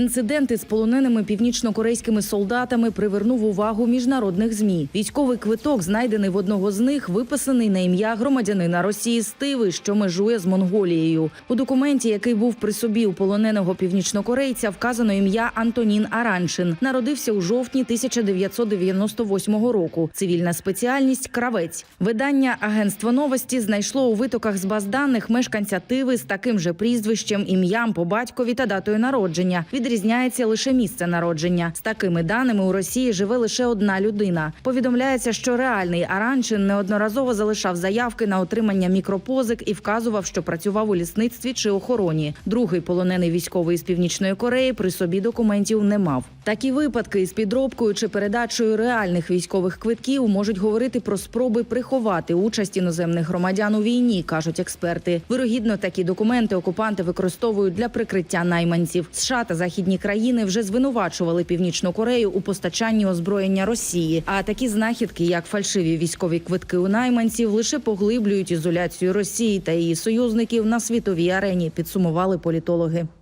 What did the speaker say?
Інцидент із полоненими північнокорейськими солдатами привернув увагу міжнародних змі. Військовий квиток, знайдений в одного з них, виписаний на ім'я громадянина Росії з Тиви, що межує з Монголією. У документі, який був при собі у полоненого північнокорейця, вказано ім'я Антонін Араншин. Народився у жовтні 1998 року. Цивільна спеціальність кравець. Видання Агентство новості знайшло у витоках з баз даних мешканця Тиви з таким же прізвищем, ім'ям по батькові та датою народження. Відрізняється лише місце народження. З такими даними у Росії живе лише одна людина. Повідомляється, що реальний Аранчин неодноразово залишав заявки на отримання мікропозик і вказував, що працював у лісництві чи охороні. Другий полонений військовий з північної Кореї при собі документів не мав. Такі випадки із підробкою чи передачею реальних військових квитків можуть говорити про спроби приховати участь іноземних громадян у війні, кажуть експерти. Вирогідно, такі документи окупанти використовують для прикриття найманців. США та західні країни вже звинувачували північну Корею у постачанні озброєння Росії. А такі знахідки, як фальшиві військові квитки у найманців, лише поглиблюють ізоляцію Росії та її союзників на світовій арені. Підсумували політологи.